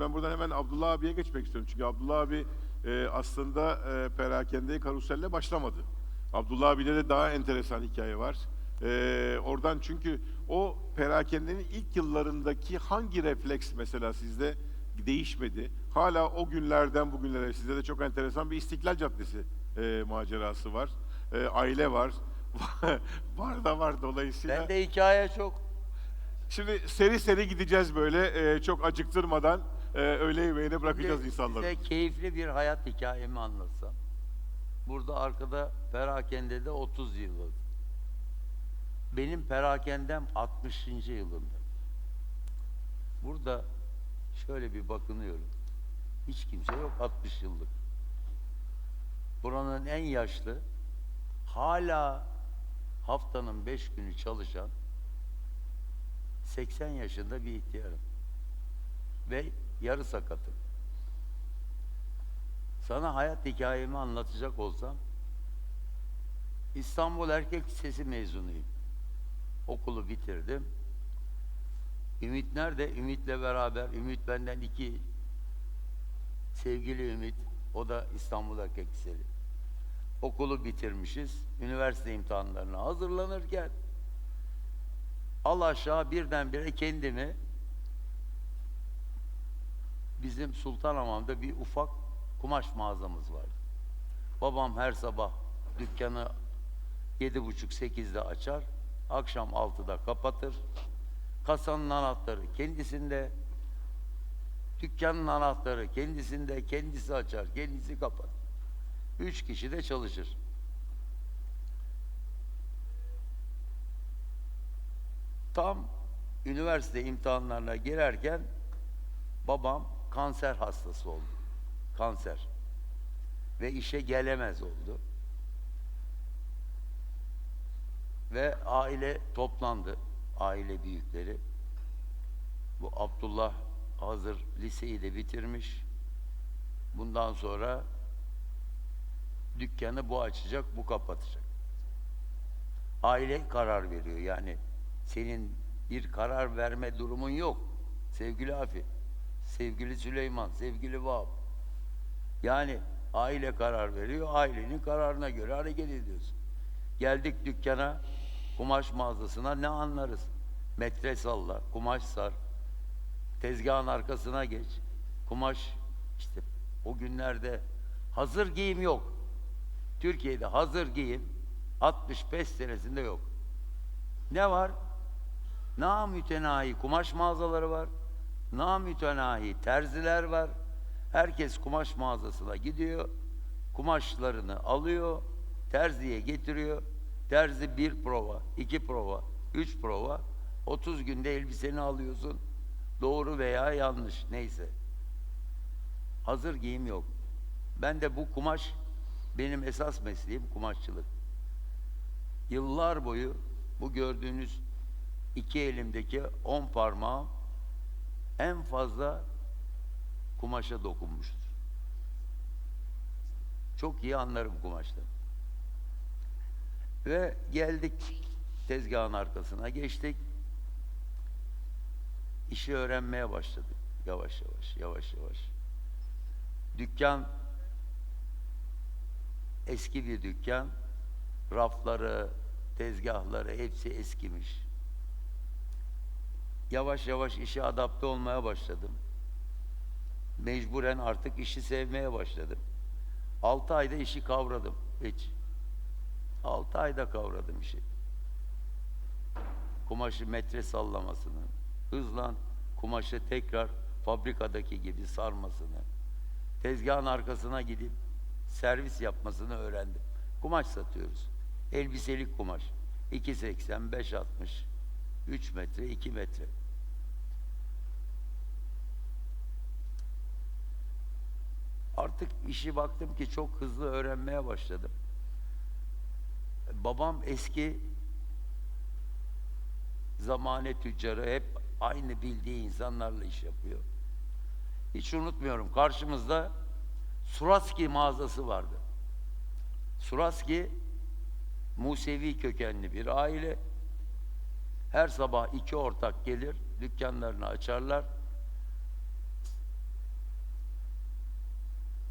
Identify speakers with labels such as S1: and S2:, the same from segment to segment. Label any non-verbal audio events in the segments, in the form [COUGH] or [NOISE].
S1: Ben buradan hemen Abdullah abiye geçmek istiyorum. Çünkü Abdullah abi e, aslında e, perakende karuselle başlamadı. Abdullah abiyle de daha enteresan hikaye var. E, oradan çünkü o perakendenin ilk yıllarındaki hangi refleks mesela sizde değişmedi? Hala o günlerden bugünlere sizde de çok enteresan bir İstiklal Caddesi e, macerası var. E, aile var. [LAUGHS] var da var dolayısıyla.
S2: Bende hikaye çok.
S1: Şimdi seri seri gideceğiz böyle e, çok acıktırmadan e, öğle yemeğine bırakacağız insanları.
S2: Size keyifli bir hayat hikayemi anlatsam. Burada arkada perakendede 30 yıl. Benim perakendem 60. yılında. Burada şöyle bir bakınıyorum. Hiç kimse yok 60 yıllık. Buranın en yaşlı, hala haftanın 5 günü çalışan 80 yaşında bir ihtiyarım. Ve yarı sakatım. Sana hayat hikayemi anlatacak olsam İstanbul Erkek Lisesi mezunuyum. Okulu bitirdim. Ümit nerede? Ümit'le beraber, Ümit benden iki sevgili Ümit, o da İstanbul Erkek Lisesi. Okulu bitirmişiz. Üniversite imtihanlarına hazırlanırken al aşağı birdenbire kendimi bizim Sultanhamam'da bir ufak kumaş mağazamız vardı. Babam her sabah dükkanı yedi buçuk sekizde açar, akşam altıda kapatır. Kasanın anahtarı kendisinde, dükkanın anahtarı kendisinde, kendisi açar, kendisi kapatır. Üç kişi de çalışır. Tam üniversite imtihanlarına girerken babam kanser hastası oldu. Kanser. Ve işe gelemez oldu. Ve aile toplandı. Aile büyükleri. Bu Abdullah hazır liseyi de bitirmiş. Bundan sonra dükkanı bu açacak, bu kapatacak. Aile karar veriyor. Yani senin bir karar verme durumun yok. Sevgili Afi, sevgili Süleyman, sevgili Vahap. Yani aile karar veriyor, ailenin kararına göre hareket ediyorsun. Geldik dükkana, kumaş mağazasına ne anlarız? Metre salla, kumaş sar, tezgahın arkasına geç. Kumaş, işte o günlerde hazır giyim yok. Türkiye'de hazır giyim 65 senesinde yok. Ne var? Namütenahi kumaş mağazaları var. Namütenahi terziler var. Herkes kumaş mağazasına gidiyor. Kumaşlarını alıyor. Terziye getiriyor. Terzi bir prova, iki prova, üç prova. 30 günde elbiseni alıyorsun. Doğru veya yanlış neyse. Hazır giyim yok. Ben de bu kumaş benim esas mesleğim kumaşçılık. Yıllar boyu bu gördüğünüz iki elimdeki on parmağım en fazla kumaşa dokunmuştur. Çok iyi anlarım kumaştan. Ve geldik tezgahın arkasına geçtik. İşi öğrenmeye başladık. Yavaş yavaş, yavaş yavaş. Dükkan eski bir dükkan. Rafları, tezgahları hepsi eskimiş. Yavaş yavaş işe adapte olmaya başladım. Mecburen artık işi sevmeye başladım. Altı ayda işi kavradım. Hiç. Altı ayda kavradım işi. Kumaşı metre sallamasını, hızlan kumaşı tekrar fabrikadaki gibi sarmasını, tezgahın arkasına gidip servis yapmasını öğrendim. Kumaş satıyoruz. Elbiselik kumaş. 2.80, 5.60, 3 metre, 2 metre. Artık işi baktım ki çok hızlı öğrenmeye başladım. Babam eski zamane tüccarı hep aynı bildiği insanlarla iş yapıyor. Hiç unutmuyorum. Karşımızda Suraski mağazası vardı. Suraski Musevi kökenli bir aile. Her sabah iki ortak gelir, dükkanlarını açarlar.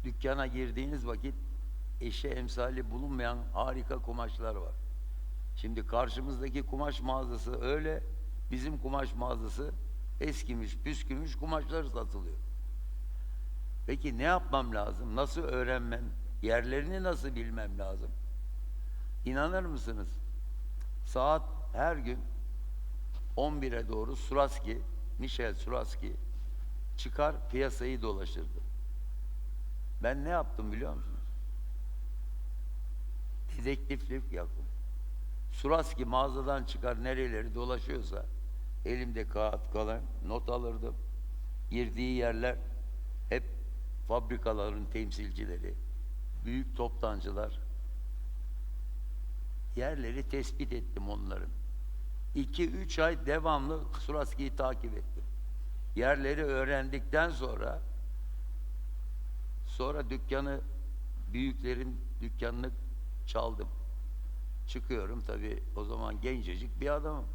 S2: dükkana girdiğiniz vakit eşe emsali bulunmayan harika kumaşlar var. Şimdi karşımızdaki kumaş mağazası öyle, bizim kumaş mağazası eskimiş, püskümüş kumaşlar satılıyor. Peki ne yapmam lazım? Nasıl öğrenmem? Yerlerini nasıl bilmem lazım? İnanır mısınız? Saat her gün 11'e doğru Suraski, Michel Suraski çıkar piyasayı dolaşırdı. Ben ne yaptım biliyor musunuz? Dedektiflik yaptım. Suraski mağazadan çıkar nereleri dolaşıyorsa elimde kağıt kalem not alırdım. Girdiği yerler hep fabrikaların temsilcileri, büyük toptancılar. Yerleri tespit ettim onların. 2-3 ay devamlı Suraski'yi takip ettim. Yerleri öğrendikten sonra sonra dükkanı büyüklerin dükkanını çaldım. Çıkıyorum tabii o zaman gencecik bir adamım.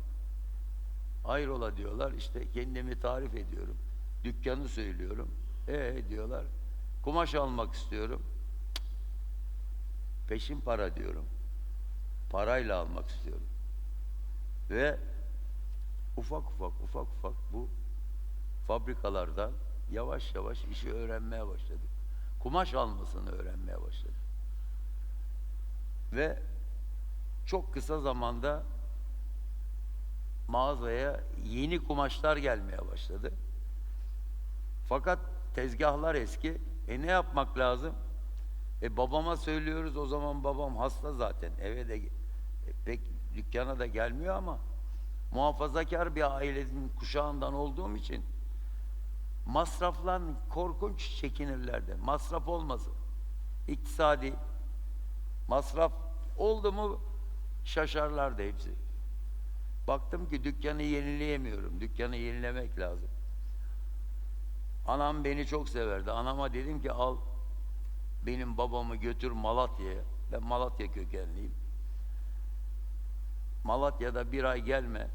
S2: Hayrola diyorlar işte kendimi tarif ediyorum. Dükkanı söylüyorum. E diyorlar. Kumaş almak istiyorum. Peşin para diyorum. Parayla almak istiyorum. Ve ufak ufak ufak ufak bu fabrikalardan yavaş yavaş işi öğrenmeye başladık. Kumaş almasını öğrenmeye başladık. Ve çok kısa zamanda mağazaya yeni kumaşlar gelmeye başladı. Fakat tezgahlar eski. E ne yapmak lazım? E babama söylüyoruz o zaman babam hasta zaten. Eve de e, pek dükkana da gelmiyor ama muhafazakar bir ailenin kuşağından olduğum için masraflan korkunç çekinirlerdi. Masraf olmasın. İktisadi masraf oldu mu şaşarlardı hepsi. Baktım ki dükkanı yenileyemiyorum. Dükkanı yenilemek lazım. Anam beni çok severdi. Anama dedim ki al benim babamı götür Malatya'ya. Ben Malatya kökenliyim. Malatya'da bir ay gelme.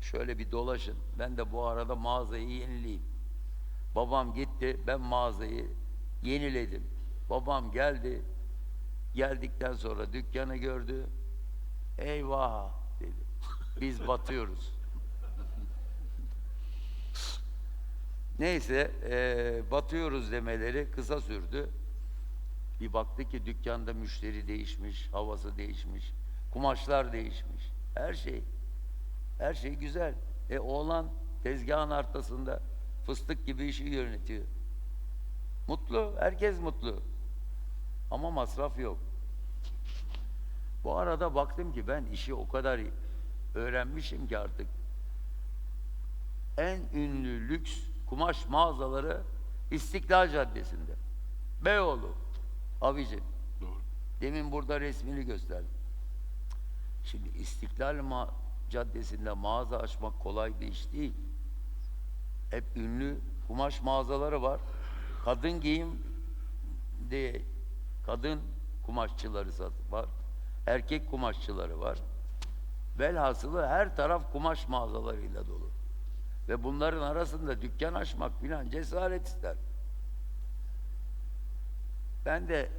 S2: Şöyle bir dolaşın. Ben de bu arada mağazayı yenileyim. Babam gitti. Ben mağazayı yeniledim. Babam geldi. Geldikten sonra dükkanı gördü. Eyvah dedi. Biz [LAUGHS] batıyoruz. Neyse eee, batıyoruz demeleri kısa sürdü. Bir baktı ki dükkanda müşteri değişmiş, havası değişmiş, kumaşlar değişmiş. Her şey. Her şey güzel. E oğlan tezgahın arkasında fıstık gibi işi yönetiyor. Mutlu, herkes mutlu. Ama masraf yok. Bu arada baktım ki ben işi o kadar öğrenmişim ki artık. En ünlü lüks kumaş mağazaları İstiklal Caddesi'nde. Beyoğlu, Avicii.
S1: Doğru.
S2: Demin burada resmini gösterdim. Şimdi İstiklal Ma- Caddesi'nde mağaza açmak kolay bir iş değil. Hep ünlü kumaş mağazaları var. Kadın giyim diye kadın kumaşçıları var. Erkek kumaşçıları var. Velhasılı her taraf kumaş mağazalarıyla dolu. Ve bunların arasında dükkan açmak filan cesaret ister. Ben de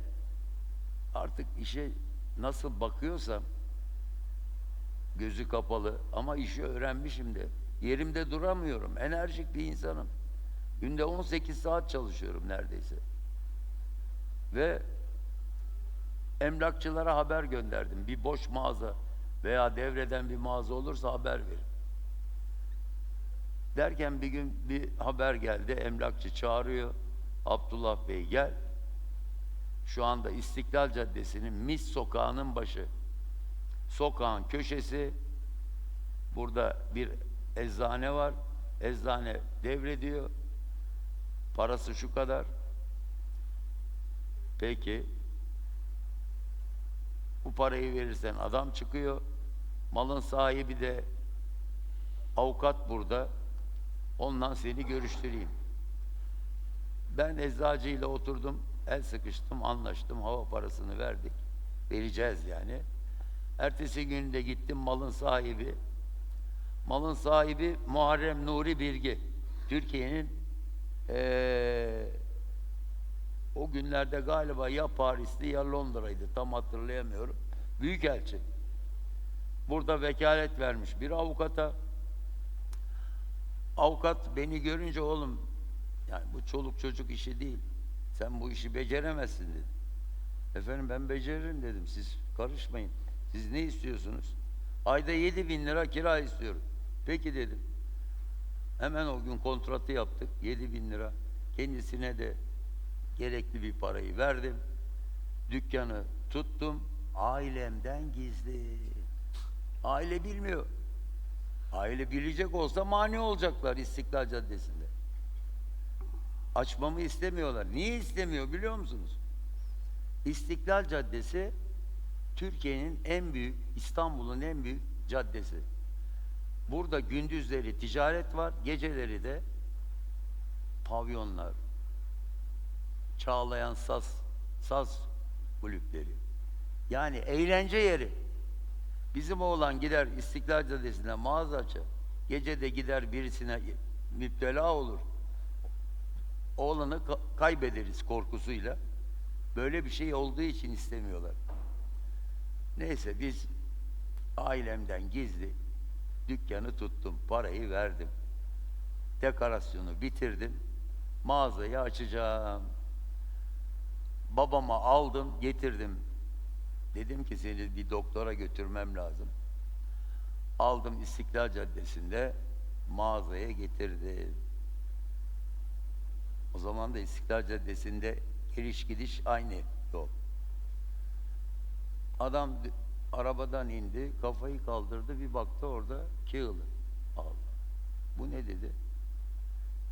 S2: artık işe nasıl bakıyorsam gözü kapalı ama işi öğrenmişim de yerimde duramıyorum. Enerjik bir insanım. Günde 18 saat çalışıyorum neredeyse. Ve emlakçılara haber gönderdim. Bir boş mağaza veya devreden bir mağaza olursa haber verin. Derken bir gün bir haber geldi. Emlakçı çağırıyor. Abdullah Bey gel. Şu anda İstiklal Caddesi'nin Mis Sokağı'nın başı. Sokağın köşesi. Burada bir eczane var. Eczane devrediyor. Parası şu kadar. Peki. Bu parayı verirsen adam çıkıyor. Malın sahibi de avukat burada. Ondan seni görüştüreyim. Ben eczacıyla oturdum, el sıkıştım, anlaştım, hava parasını verdik. Vereceğiz yani. Ertesi gün de gittim malın sahibi. Malın sahibi Muharrem Nuri Bilgi. Türkiye'nin eee, o O günlerde galiba ya Paris'ti ya Londra'ydı tam hatırlayamıyorum. Büyükelçi. Burada vekalet vermiş bir avukata. Avukat beni görünce oğlum yani bu çoluk çocuk işi değil. Sen bu işi beceremezsin dedi. Efendim ben beceririm dedim. Siz karışmayın. Siz ne istiyorsunuz? Ayda yedi bin lira kira istiyorum. Peki dedim. Hemen o gün kontratı yaptık. Yedi bin lira. Kendisine de gerekli bir parayı verdim. Dükkanı tuttum. Ailemden gizli. Aile bilmiyor. Aile bilecek olsa mani olacaklar İstiklal Caddesi'nde. Açmamı istemiyorlar. Niye istemiyor biliyor musunuz? İstiklal Caddesi Türkiye'nin en büyük, İstanbul'un en büyük caddesi. Burada gündüzleri ticaret var, geceleri de pavyonlar, çağlayan saz, saz kulüpleri. Yani eğlence yeri. Bizim oğlan gider İstiklal Caddesi'ne mağaza açar. Gece de gider birisine müptela olur. Oğlanı ka- kaybederiz korkusuyla. Böyle bir şey olduğu için istemiyorlar. Neyse biz ailemden gizli dükkanı tuttum, parayı verdim. Dekorasyonu bitirdim. Mağazayı açacağım. Babama aldım, getirdim. Dedim ki seni bir doktora götürmem lazım. Aldım İstiklal Caddesi'nde mağazaya getirdim. O zaman da İstiklal Caddesi'nde geliş gidiş aynı yol. Adam arabadan indi, kafayı kaldırdı, bir baktı orada Kığılı. Allah. Bu ne dedi?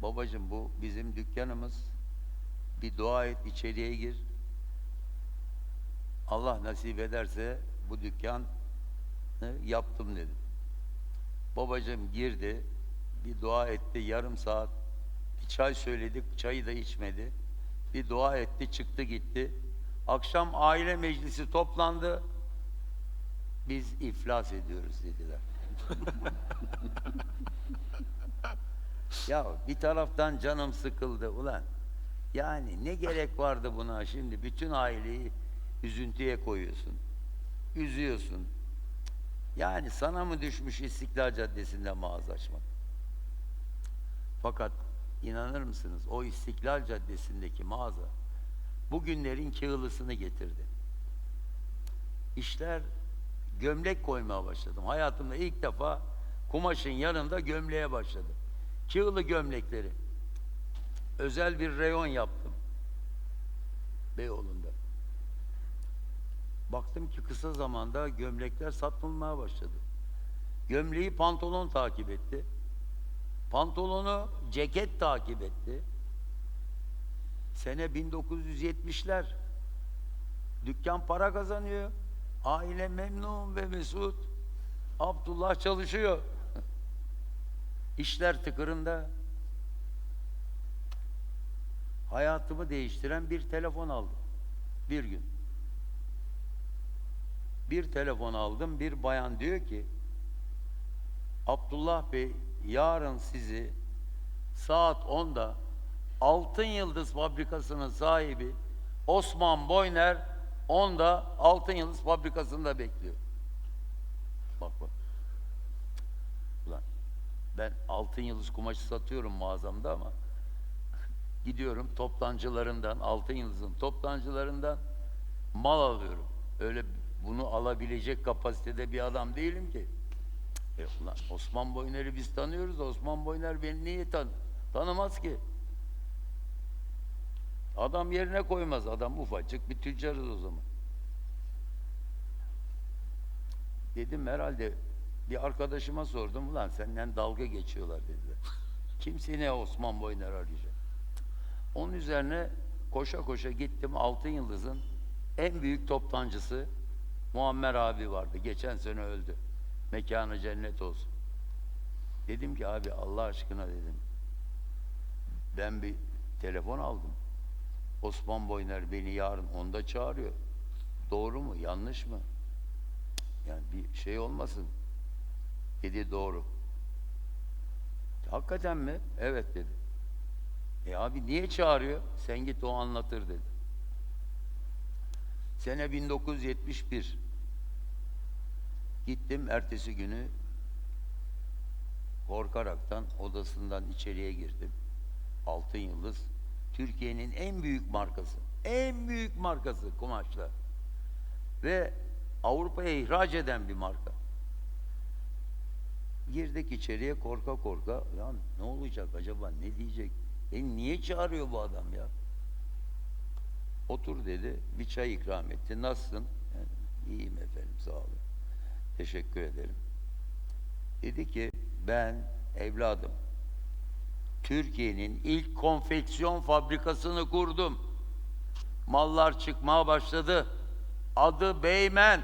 S2: Babacım bu bizim dükkanımız. Bir dua et, içeriye gir. Allah nasip ederse bu dükkan yaptım dedim. Babacım girdi, bir dua etti, yarım saat bir çay söyledik, çayı da içmedi. Bir dua etti, çıktı gitti. Akşam aile meclisi toplandı. Biz iflas ediyoruz dediler. [LAUGHS] ya bir taraftan canım sıkıldı ulan. Yani ne gerek vardı buna şimdi bütün aileyi üzüntüye koyuyorsun. Üzüyorsun. Yani sana mı düşmüş İstiklal Caddesi'nde mağaza açmak? Fakat inanır mısınız o İstiklal Caddesi'ndeki mağaza bugünlerin kağılısını getirdi. İşler gömlek koymaya başladım. Hayatımda ilk defa kumaşın yanında gömleğe başladım. Kığılı gömlekleri. Özel bir reyon yaptım. Beyoğlu'nda. Baktım ki kısa zamanda gömlekler satılmaya başladı. Gömleği pantolon takip etti. Pantolonu ceket takip etti. Sene 1970'ler. Dükkan para kazanıyor. Aile memnun ve mesut. Abdullah çalışıyor. İşler tıkırında. Hayatımı değiştiren bir telefon aldım. Bir gün. Bir telefon aldım. Bir bayan diyor ki Abdullah Bey yarın sizi saat 10'da Altın Yıldız Fabrikası'nın sahibi Osman Boyner 10'da Altın Yıldız Fabrikası'nda bekliyor. Bak bak. Ulan ben Altın Yıldız kumaşı satıyorum mağazamda ama [LAUGHS] gidiyorum toptancılarından, Altın Yıldız'ın toptancılarından mal alıyorum. Öyle bunu alabilecek kapasitede bir adam değilim ki. E ulan Osman Boyner'i biz tanıyoruz Osman Boyner beni niye tan tanımaz ki? Adam yerine koymaz. Adam ufacık bir tüccarız o zaman. Dedim herhalde bir arkadaşıma sordum. Ulan senden dalga geçiyorlar dediler. [LAUGHS] Kimse ne Osman Boyner arayacak. Onun üzerine koşa koşa gittim Altın Yıldız'ın en büyük toptancısı Muammer abi vardı. Geçen sene öldü. Mekanı cennet olsun. Dedim ki abi Allah aşkına dedim. Ben bir telefon aldım. Osman Boyner beni yarın onda çağırıyor. Doğru mu? Yanlış mı? Yani bir şey olmasın. Dedi doğru. Hakikaten mi? Evet dedi. E abi niye çağırıyor? Sen git o anlatır dedi. Sene 1971. Gittim ertesi günü korkaraktan odasından içeriye girdim. Altın Yıldız Türkiye'nin en büyük markası. En büyük markası kumaşlar. Ve Avrupa'ya ihraç eden bir marka. Girdik içeriye korka korka. Ya ne olacak acaba ne diyecek? Beni niye çağırıyor bu adam ya? Otur dedi. Bir çay ikram etti. Nasılsın? Yani, İyiyim efendim sağ olun. Teşekkür ederim. Dedi ki ben evladım Türkiye'nin ilk konfeksiyon fabrikasını kurdum. Mallar çıkmaya başladı. Adı Beymen.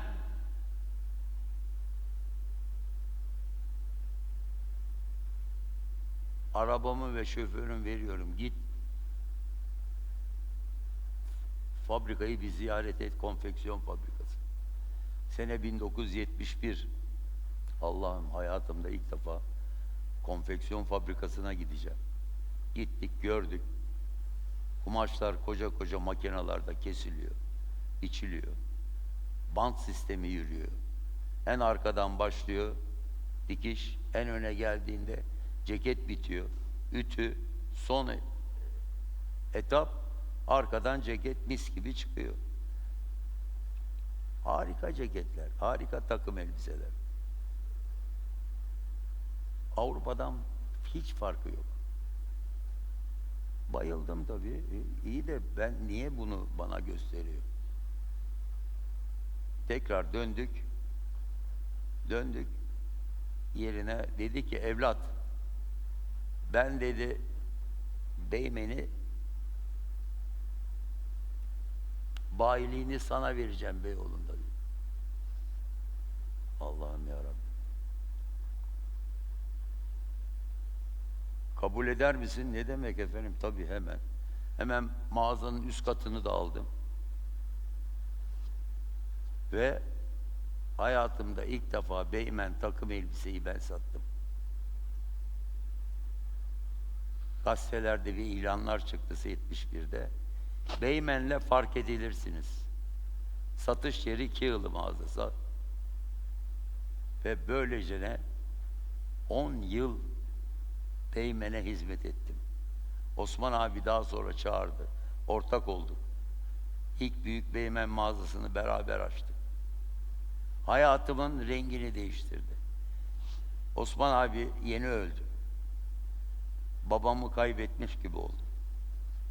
S2: Arabamı ve şoförümü veriyorum. Git fabrikayı bir ziyaret et. Konfeksiyon fabrikası. Sene 1971. Allah'ım hayatımda ilk defa konfeksiyon fabrikasına gideceğim. Gittik gördük. Kumaşlar koca koca makinalarda kesiliyor, biçiliyor. Bant sistemi yürüyor. En arkadan başlıyor dikiş, en öne geldiğinde ceket bitiyor. Ütü, son etap, arkadan ceket mis gibi çıkıyor. Harika ceketler, harika takım elbiseler. Avrupa'dan hiç farkı yok. Bayıldım tabii. E, İyi de ben niye bunu bana gösteriyor? Tekrar döndük. Döndük yerine dedi ki evlat ben dedi Beymen'i bayiliğini sana vereceğim Beyoğlu'nda dedi. Allah'ım ya Kabul eder misin? Ne demek efendim? Tabii hemen. Hemen mağazanın üst katını da aldım. Ve hayatımda ilk defa Beymen takım elbiseyi ben sattım. Gazetelerde bir ilanlar çıktı 71'de. Beymen'le fark edilirsiniz. Satış yeri iki yılı mağazası. Ve böylece ne? 10 yıl Beymen'e hizmet ettim. Osman abi daha sonra çağırdı. Ortak olduk. İlk büyük Beymen mağazasını beraber açtık. Hayatımın rengini değiştirdi. Osman abi yeni öldü. Babamı kaybetmiş gibi oldum.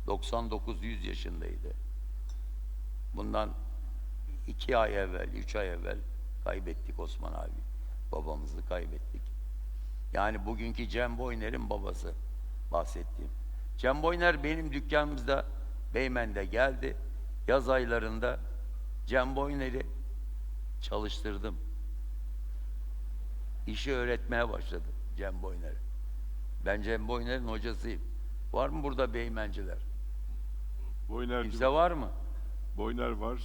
S2: 99-100 yaşındaydı. Bundan iki ay evvel, üç ay evvel kaybettik Osman abi. Babamızı kaybettik. Yani bugünkü Cem Boyner'in babası bahsettiğim. Cem Boyner benim dükkanımızda Beymen'de geldi. Yaz aylarında Cem Boyner'i çalıştırdım. İşi öğretmeye başladı Cem Boyner'e. Ben Cem Boyner'in hocasıyım. Var mı burada beymenciler?
S1: Boyner,
S2: Kimse var mı?
S1: Boyner var.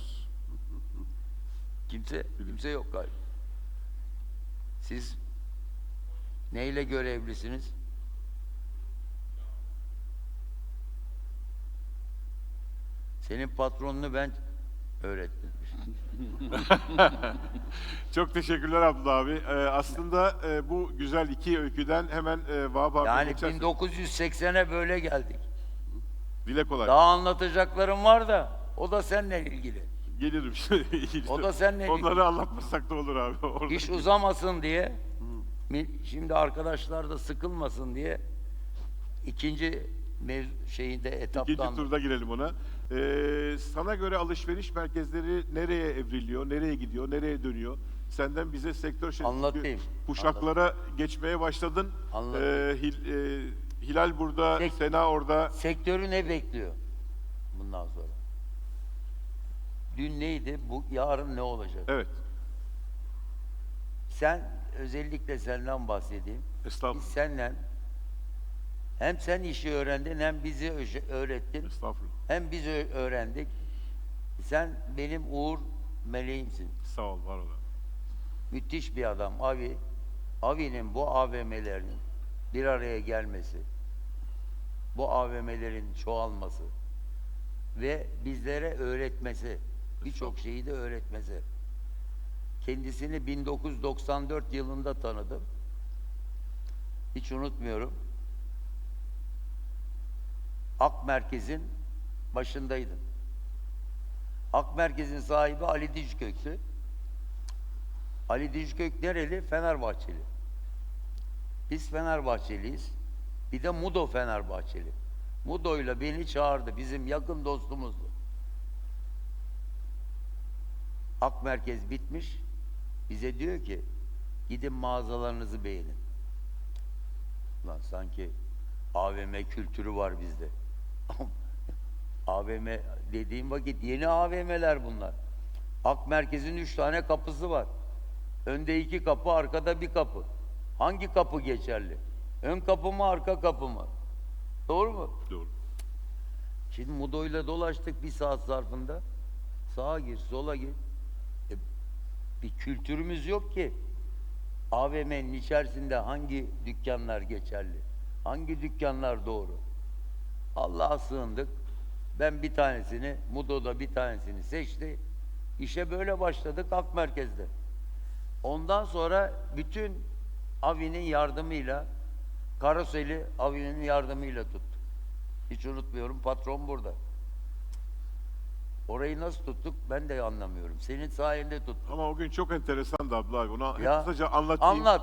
S2: Kimse, kimse yok galiba. Siz neyle görevlisiniz? Senin patronunu ben öğrettim. [LAUGHS]
S1: Çok teşekkürler Abdullah abi. Ee, aslında e, bu güzel iki öyküden hemen e, Vahap abi
S2: Yani
S1: geçersek-
S2: 1980'e böyle geldik.
S1: Dile kolay.
S2: Daha anlatacaklarım var da o da seninle ilgili.
S1: Gelirim. [LAUGHS]
S2: O da seninle
S1: Onları anlatmasak da olur abi. [LAUGHS] Orada.
S2: İş uzamasın diye, şimdi arkadaşlar da sıkılmasın diye ikinci mev- şeyinde etaptan
S1: İkinci turda girelim ona. Ee, sana göre alışveriş merkezleri nereye evriliyor, nereye gidiyor, nereye dönüyor? Senden bize sektör şey-
S2: Anlatayım,
S1: kuşaklara geçmeye başladın.
S2: Anlatayım.
S1: Ee, Hil- e, Hilal burada,
S2: Sek-
S1: Sena orada.
S2: Sektörü ne bekliyor bundan sonra? Dün neydi? Bu yarın ne olacak?
S1: Evet.
S2: Sen özellikle senden bahsedeyim. Biz
S1: Estağfurullah.
S2: senden hem sen işi öğrendin hem bizi öğrettin.
S1: Estağfurullah.
S2: Hem biz ö- öğrendik. Sen benim uğur meleğimsin.
S1: Sağ ol, var ol.
S2: Müthiş bir adam. Avi, Avi'nin bu AVM'lerin bir araya gelmesi, bu AVM'lerin çoğalması ve bizlere öğretmesi. Birçok şeyi de öğretmesi. Kendisini 1994 yılında tanıdım. Hiç unutmuyorum. Ak Merkez'in başındaydım. Ak Merkez'in sahibi Ali Dickök'tü. Ali Dickök nereli? Fenerbahçeli. Biz Fenerbahçeliyiz. Bir de Mudo Fenerbahçeli. Mudo'yla beni çağırdı. Bizim yakın dostumuzdu. Ak Merkez bitmiş. Bize diyor ki gidin mağazalarınızı beğenin. Lan sanki AVM kültürü var bizde. AVM dediğim vakit yeni AVM'ler bunlar. Ak Merkez'in üç tane kapısı var. Önde iki kapı, arkada bir kapı. Hangi kapı geçerli? Ön kapı mı, arka kapı mı? Doğru mu?
S1: Doğru.
S2: Şimdi Mudo'yla dolaştık bir saat zarfında. Sağa gir, sola gir. Bir kültürümüz yok ki. AVM'nin içerisinde hangi dükkanlar geçerli? Hangi dükkanlar doğru? Allah'a sığındık. Ben bir tanesini, Mudo'da bir tanesini seçti. İşe böyle başladık Ak Merkez'de. Ondan sonra bütün Avi'nin yardımıyla, Karoseli Avi'nin yardımıyla tuttuk. Hiç unutmuyorum patron burada. Orayı nasıl tuttuk ben de anlamıyorum. Senin sayende tuttuk.
S1: Ama o gün çok enteresandı Abdullah abi. Onu
S2: Ya,
S1: kısaca anlatayım.
S2: Anlat.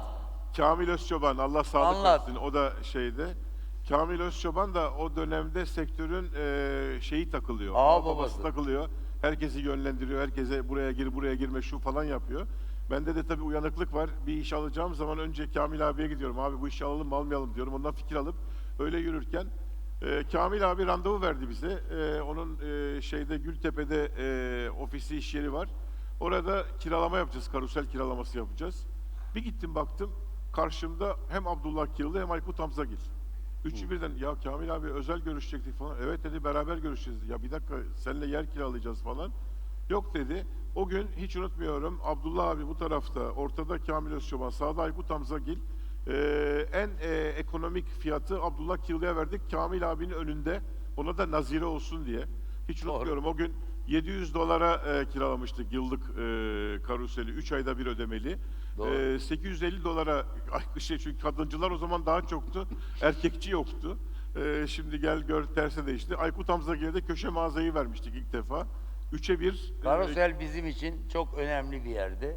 S1: Kamil Özçoban Allah sağlık
S2: Anlat.
S1: versin. O da şeyde. Kamil Özçoban da o dönemde sektörün eee, şeyi takılıyor.
S2: Ağa
S1: Ağa
S2: babası.
S1: takılıyor. Herkesi yönlendiriyor. Herkese buraya gir, buraya girme şu falan yapıyor. Bende de tabii uyanıklık var. Bir iş alacağım zaman önce Kamil abiye gidiyorum. Abi bu işi alalım mı almayalım diyorum. Ondan fikir alıp öyle yürürken eee, Kamil abi randevu verdi bize. Eee, onun eee, şeyde Gültepe'de eee, ofisi iş yeri var. Orada kiralama yapacağız. Karusel kiralaması yapacağız. Bir gittim baktım. Karşımda hem Abdullah Killı hem Aykut Hamzagil. Üçü birden ya Kamil abi özel görüşecektik falan. Evet dedi beraber görüşeceğiz. Ya bir dakika seninle yer kiralayacağız falan. Yok dedi. O gün hiç unutmuyorum Abdullah abi bu tarafta, ortada Kamil Özçoban, sağda Aykut Hamzagil. Ee, en e, ekonomik fiyatı Abdullah Killı'ya verdik. Kamil abinin önünde. Ona da nazire olsun diye. Hiç
S2: Doğru.
S1: unutmuyorum. O gün 700 dolara e, kiralamıştık yıllık e, karuseli. 3 ayda bir ödemeli.
S2: Doğru.
S1: E, 850 dolara ay, [LAUGHS] şey çünkü kadıncılar o zaman daha çoktu. Erkekçi yoktu. E, şimdi gel gör terse değişti. Aykut Hamzagil'e de köşe mağazayı vermiştik ilk defa. 3'e 1.
S2: Karosel bizim için çok önemli bir yerdi.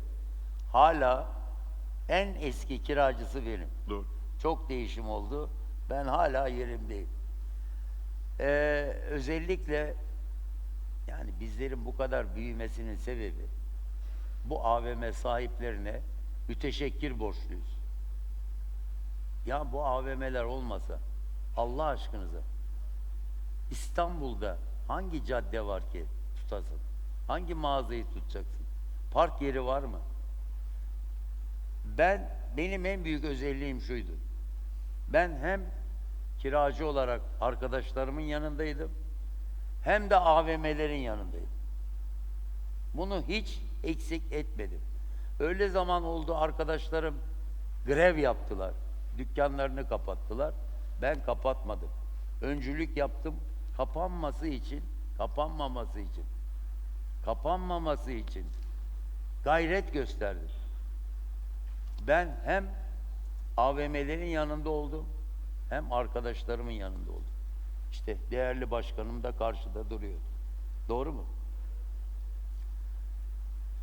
S2: Hala en eski kiracısı benim.
S1: Doğru.
S2: Çok değişim oldu. Ben hala yerimdeyim. Ee, özellikle yani bizlerin bu kadar büyümesinin sebebi bu AVM sahiplerine müteşekkir borçluyuz. Ya bu AVM'ler olmasa Allah aşkınıza İstanbul'da hangi cadde var ki tutasın? Hangi mağazayı tutacaksın? Park yeri var mı? Ben benim en büyük özelliğim şuydu. Ben hem kiracı olarak arkadaşlarımın yanındaydım hem de AVM'lerin yanındaydım. Bunu hiç eksik etmedim. Öyle zaman oldu arkadaşlarım grev yaptılar. Dükkanlarını kapattılar. Ben kapatmadım. Öncülük yaptım. Kapanması için, kapanmaması için, kapanmaması için gayret gösterdim. Ben hem AVM'lerin yanında oldum, hem arkadaşlarımın yanında oldum. İşte değerli başkanım da karşıda duruyor. Doğru mu?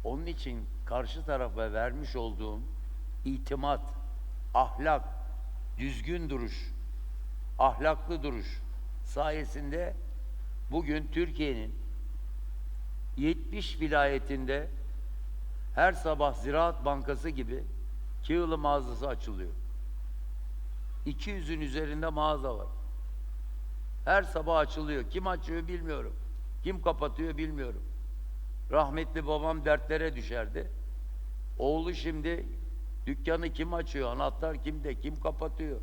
S2: Onun için karşı tarafa vermiş olduğum itimat, ahlak, düzgün duruş, ahlaklı duruş sayesinde bugün Türkiye'nin 70 vilayetinde her sabah Ziraat Bankası gibi Kığılı mağazası açılıyor. 200'ün üzerinde mağaza var. Her sabah açılıyor. Kim açıyor bilmiyorum. Kim kapatıyor bilmiyorum. Rahmetli babam dertlere düşerdi. Oğlu şimdi dükkanı kim açıyor, anahtar kimde, kim kapatıyor,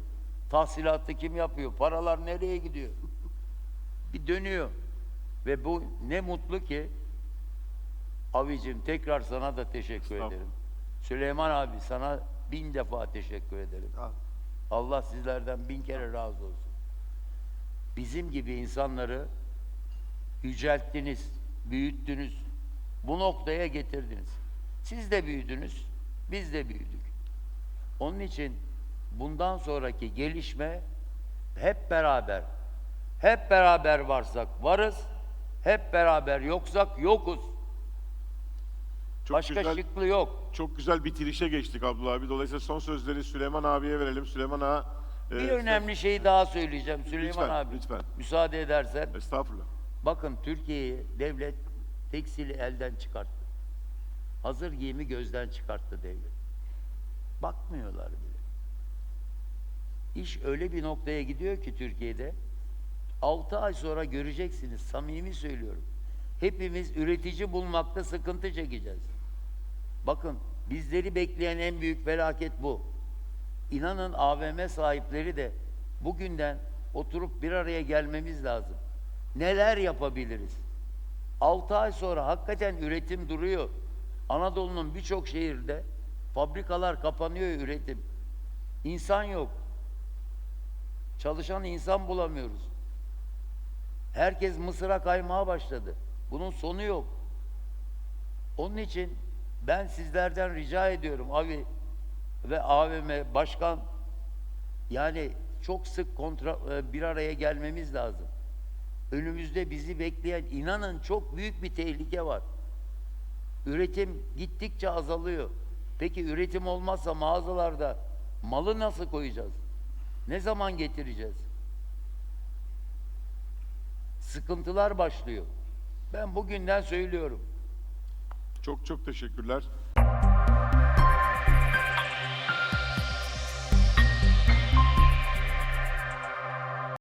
S2: tahsilatı kim yapıyor, paralar nereye gidiyor? [LAUGHS] Bir dönüyor. Ve bu ne mutlu ki Abicim tekrar sana da teşekkür ederim. Süleyman abi sana bin defa teşekkür ederim. Allah sizlerden bin kere razı olsun. Bizim gibi insanları yücelttiniz, büyüttünüz. Bu noktaya getirdiniz. Siz de büyüdünüz, biz de büyüdük. Onun için bundan sonraki gelişme hep beraber, hep beraber varsak varız, hep beraber yoksak yokuz.
S1: Çok
S2: Başka
S1: güzel,
S2: şıklı yok.
S1: çok güzel bitirişe geçtik Abdullah abi. Dolayısıyla son sözleri Süleyman abiye verelim. Süleyman ağa e,
S2: Bir önemli şeyi daha söyleyeceğim Süleyman
S1: Lütfen,
S2: abi.
S1: lütfen.
S2: Müsaade edersen.
S1: Estağfurullah.
S2: Bakın Türkiye'yi devlet tekstili elden çıkarttı. Hazır giyimi gözden çıkarttı devlet. Bakmıyorlar bile. İş öyle bir noktaya gidiyor ki Türkiye'de 6 ay sonra göreceksiniz samimi söylüyorum. Hepimiz üretici bulmakta sıkıntı çekeceğiz. Bakın bizleri bekleyen en büyük felaket bu. İnanın AVM sahipleri de bugünden oturup bir araya gelmemiz lazım. Neler yapabiliriz? 6 ay sonra hakikaten üretim duruyor. Anadolu'nun birçok şehirde fabrikalar kapanıyor üretim. İnsan yok. Çalışan insan bulamıyoruz. Herkes mısıra kaymaya başladı. Bunun sonu yok. Onun için ben sizlerden rica ediyorum abi ve AVM başkan yani çok sık kontra, e, bir araya gelmemiz lazım. Önümüzde bizi bekleyen inanın çok büyük bir tehlike var. Üretim gittikçe azalıyor. Peki üretim olmazsa mağazalarda malı nasıl koyacağız? Ne zaman getireceğiz? Sıkıntılar başlıyor. Ben bugünden söylüyorum.
S1: Çok çok teşekkürler.